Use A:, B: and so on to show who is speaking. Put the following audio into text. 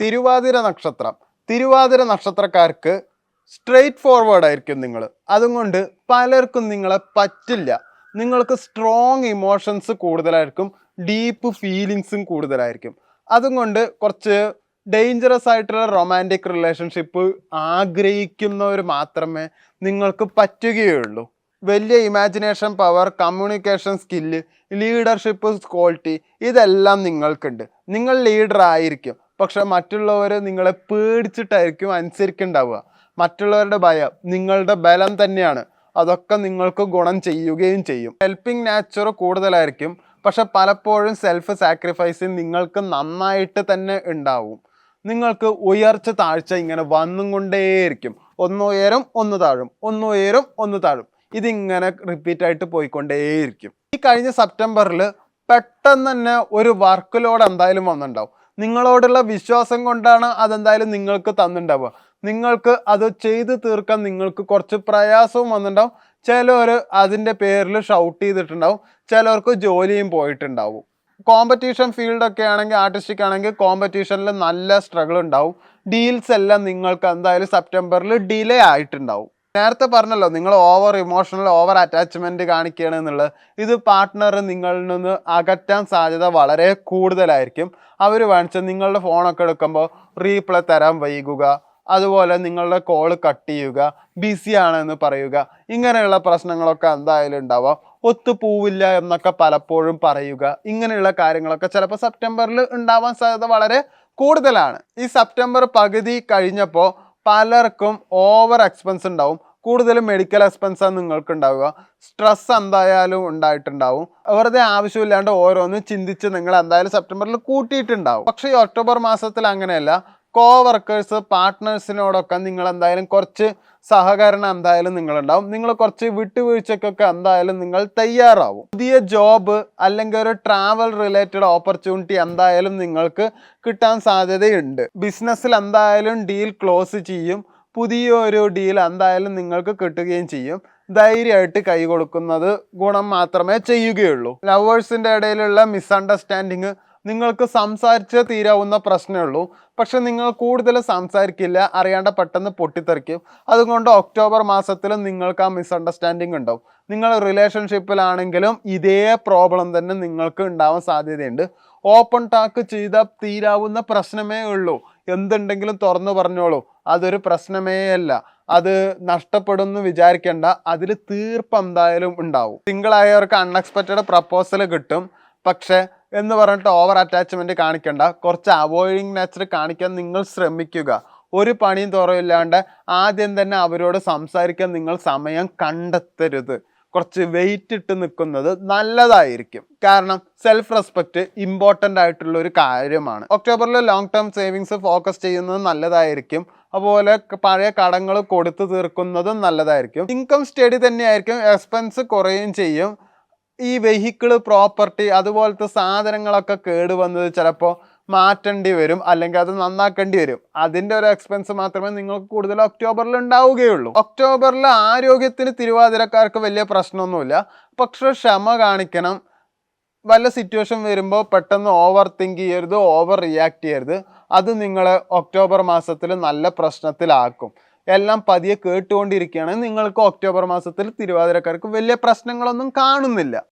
A: തിരുവാതിര നക്ഷത്രം. തിരുവാതിര നക്ഷത്രക്കാർക്ക് straight forward ആയിരിക്കും നിങ്ങൾ. അതുകൊണ്ട് പലർക്കും നിങ്ങളെ പറ്റില്ല. നിങ്ങൾക്ക് സ്ട്രോങ് ഇമോഷൻസ് കൂടുതലായിരിക്കും ഡീപ്പ് ഫീലിങ്സും കൂടുതലായിരിക്കും. അതുകൊണ്ട് കുറച്ച് ഡേഞ്ചറസ് ആയിട്ടുള്ള റൊമാന്റിക് റിലേഷൻഷിപ്പ് ആഗ്രഹിക്കുന്നവർ മാത്രമേ നിങ്ങൾക്ക് പറ്റുകയുള്ളൂ. വലിയ imagination power communication skill leadership quality ഇതെല്ലാം നിങ്ങൾക്കുണ്ട്. നിങ്ങൾ ലീഡർ ആയിരിക്കും. പക്ഷെ മറ്റുള്ളവർ നിങ്ങളെ പേടിച്ചിട്ടായിരിക്കും അനുസരിക്കുന്നുണ്ടാവുക മറ്റുള്ളവരുടെ ഭയം നിങ്ങളുടെ ബലം തന്നെയാണ്. അതൊക്കെ നിങ്ങൾക്ക് ഗുണം ചെയ്യുകയും ചെയ്യും. ഹെൽപ്പിംഗ് നാച്ചർ കൂടുതലായിരിക്കും. പക്ഷെ പലപ്പോഴും സെൽഫ് സാക്രിഫൈസ് നിങ്ങൾക്ക് നന്നായിട്ട് തന്നെ ഉണ്ടാവും. നിങ്ങൾക്ക് ഉയർച്ച താഴ്ച ഇങ്ങനെ വന്നും കൊണ്ടേയിരിക്കും ഒന്ന് ഉയരും ഒന്ന് താഴും. ഒന്ന് ഉയരും ഒന്ന് താഴും. ഇതിങ്ങനെ റിപ്പീറ്റ് ആയിട്ട് പോയിക്കൊണ്ടേയിരിക്കും. ഈ കഴിഞ്ഞ സെപ്റ്റംബറിൽ പെട്ടെന്ന് തന്നെ ഒരു വർക്ക് ലോഡ് എന്തായാലും വന്നിട്ടുണ്ടാവും. നിങ്ങളോടുള്ള വിശ്വാസം കൊണ്ടാണ് അതെന്തായാലും നിങ്ങൾക്ക് തന്നിട്ടുണ്ടാവുക. നിങ്ങൾക്ക് അത് ചെയ്തു തീർക്കാൻ നിങ്ങൾക്ക് കുറച്ച് പ്രയാസവും വന്നിട്ടുണ്ടാവും. ചിലർ അതിന്റെ പേരിൽ ഷൗട്ട് ചെയ്തിട്ടുണ്ടാവും. ചിലർക്ക് ജോലിയും പോയിട്ടുണ്ടാവും. കോമ്പറ്റീഷൻ ഫീൽഡൊക്കെ ആണെങ്കിൽ ആർട്ടിസ്റ്റിക് ആണെങ്കിൽ കോമ്പറ്റീഷനിൽ നല്ല സ്ട്രഗിൾ ഉണ്ടാവും. ഡീൽസ് എല്ലാം നിങ്ങൾക്ക് എന്തായാലും സെപ്റ്റംബറിൽ ഡിലേ ആയിട്ടുണ്ടാവും. നേരത്തെ പറഞ്ഞല്ലോ നിങ്ങൾ ഓവർ ഇമോഷണൽ ഓവർ അറ്റാച്ച്മെന്റ് കാണിക്കുകയാണ് എന്നുള്ളത്. ഇത് പാർട്ട്ണർ നിങ്ങളിൽ നിന്ന് അകറ്റാൻ സാധ്യത വളരെ കൂടുതലായിരിക്കും. അവർ വാങ്ങിച്ച നിങ്ങളുടെ ഫോണൊക്കെ എടുക്കുമ്പോൾ റീപ്ലൈ തരാൻ വൈകുക അതുപോലെ നിങ്ങളുടെ കോൾ കട്ട് ചെയ്യുക ബിസി ആണെന്ന് പറയുക ഇങ്ങനെയുള്ള പ്രശ്നങ്ങളൊക്കെ എന്തായാലും ഉണ്ടാവാം. ഒത്തുപോവില്ല എന്നൊക്കെ പലപ്പോഴും പറയുക ഇങ്ങനെയുള്ള കാര്യങ്ങളൊക്കെ ചിലപ്പോൾ സെപ്റ്റംബറിൽ ഉണ്ടാവാൻ സാധ്യത വളരെ കൂടുതലാണ്. ഈ സെപ്റ്റംബർ പകുതി കഴിഞ്ഞപ്പോൾ പലർക്കും ഓവർ എക്സ്പെൻസ് ഉണ്ടാവും. കൂടുതലും മെഡിക്കൽ എക്സ്പെൻസാണ് നിങ്ങൾക്ക് ഉണ്ടാവുക സ്ട്രെസ് എന്തായാലും ഉണ്ടായിട്ടുണ്ടാവും. വെറുതെ ആവശ്യമില്ലാണ്ട് ഓരോന്നും ചിന്തിച്ച് നിങ്ങൾ എന്തായാലും സെപ്റ്റംബറിൽ കൂട്ടിയിട്ടുണ്ടാവും. പക്ഷേ ഈ ഒക്ടോബർ മാസത്തിൽ അങ്ങനെയല്ല. കോ വർക്കേഴ്സ് പാർട്ട്നേഴ്സിനോടൊക്കെ നിങ്ങൾ എന്തായാലും കുറച്ച് സഹകരണം എന്തായാലും നിങ്ങളുണ്ടാവും. നിങ്ങൾ കുറച്ച് വിട്ടുവീഴ്ചക്കൊക്കെ എന്തായാലും നിങ്ങൾ തയ്യാറാവും. പുതിയ ജോബ് അല്ലെങ്കിൽ ഒരു ട്രാവൽ റിലേറ്റഡ് ഓപ്പർച്യൂണിറ്റി എന്തായാലും നിങ്ങൾക്ക് കിട്ടാൻ സാധ്യതയുണ്ട്. ബിസിനസ്സിൽ എന്തായാലും ഡീൽ ക്ലോസ് ചെയ്യും. പുതിയ ഒരു ഡീൽ എന്തായാലും നിങ്ങൾക്ക് കിട്ടുകയും ചെയ്യും. ധൈര്യമായിട്ട് കൈ കൊടുക്കുന്നത് ഗുണം മാത്രമേ ചെയ്യുകയുള്ളൂ. ലവേഴ്സിന്റെ ഇടയിലുള്ള മിസ്അണ്ടർസ്റ്റാൻഡിങ് നിങ്ങൾക്ക് സംസാരിച്ച് തീരാവുന്ന പ്രശ്നമേ ഉള്ളൂ. പക്ഷെ നിങ്ങൾ കൂടുതൽ സംസാരിക്കില്ല അറിയാണ്ട് പെട്ടെന്ന് പൊട്ടിത്തെറിക്കും. അതുകൊണ്ട് ഒക്ടോബർ മാസത്തിൽ നിങ്ങൾക്ക് ആ മിസ്അണ്ടർസ്റ്റാൻഡിങ് ഉണ്ടാവും. നിങ്ങൾ റിലേഷൻഷിപ്പിലാണെങ്കിലും ഇതേ പ്രോബ്ലം തന്നെ നിങ്ങൾക്ക് ഉണ്ടാവാൻ സാധ്യതയുണ്ട്. ഓപ്പൺ ടാക്ക് ചെയ്താൽ തീരാവുന്ന പ്രശ്നമേ ഉള്ളൂ. എന്തുണ്ടെങ്കിലും തുറന്നു പറഞ്ഞോളൂ. അതൊരു പ്രശ്നമേ അല്ല. അത് നഷ്ടപ്പെടുമെന്ന് വിചാരിക്കേണ്ട. അതിൽ തീർപ്പ് എന്തായാലും ഉണ്ടാവും. സിംഗിൾ ആയവർക്ക് അൺഎക്സ്പെക്റ്റഡ് പ്രപ്പോസൽ കിട്ടും. പക്ഷേ എന്ന് പറഞ്ഞിട്ട് ഓവർ അറ്റാച്ച്മെന്റ് കാണിക്കണ്ട. കുറച്ച് അവോയ്ഡിങ് നേച്ചർ കാണിക്കാൻ നിങ്ങൾ ശ്രമിക്കുക. ഒരു പണിയും തുറയില്ലാണ്ട് ആദ്യം തന്നെ അവരോട് സംസാരിക്കാൻ നിങ്ങൾ സമയം കണ്ടെത്തരുത്. കുറച്ച് വെയിറ്റ് ഇട്ട് നിൽക്കുന്നത് നല്ലതായിരിക്കും. കാരണം സെൽഫ് റെസ്പെക്റ്റ് ഇമ്പോർട്ടന്റ് ആയിട്ടുള്ള ഒരു കാര്യമാണ്. ഒക്ടോബറിൽ ലോങ് ടേം സേവിങ്സ് ഫോക്കസ് ചെയ്യുന്നത് നല്ലതായിരിക്കും. അതുപോലെ പഴയ കടങ്ങൾ കൊടുത്തു തീർക്കുന്നതും നല്ലതായിരിക്കും. ഇൻകം സ്റ്റഡി തന്നെയായിരിക്കും. എക്സ്പെൻസ് കുറയുകയും ചെയ്യും. ഈ വെഹിക്കിൾ പ്രോപ്പർട്ടി അതുപോലത്തെ സാധനങ്ങളൊക്കെ കേടുവന്നത് ചിലപ്പോൾ മാറ്റേണ്ടി വരും അല്ലെങ്കിൽ അത് നന്നാക്കേണ്ടി വരും. അതിന്റെ ഒരു എക്സ്പെൻസ് മാത്രമേ നിങ്ങൾക്ക് കൂടുതൽ ഒക്ടോബറിൽ ഉണ്ടാവുകയുള്ളൂ. ഒക്ടോബറിൽ ആരോഗ്യത്തിന് തിരുവാതിരക്കാർക്ക് വലിയ പ്രശ്നമൊന്നുമില്ല. പക്ഷെ ക്ഷമ കാണിക്കണം. വല്ല സിറ്റുവേഷൻ വരുമ്പോൾ പെട്ടെന്ന് ഓവർ തിങ്ക് ചെയ്യരുത് ഓവർ റിയാക്ട് ചെയ്യരുത്. അത് നിങ്ങളെ ഒക്ടോബർ മാസത്തിൽ നല്ല പ്രശ്നത്തിലാക്കും. എല്ലാം പതിയെ കേട്ടുകൊണ്ടിരിക്കുകയാണെങ്കിൽ നിങ്ങൾക്ക് ഒക്ടോബർ മാസത്തിൽ തിരുവാതിരക്കാർക്ക് വലിയ പ്രശ്നങ്ങളൊന്നും കാണുന്നില്ല.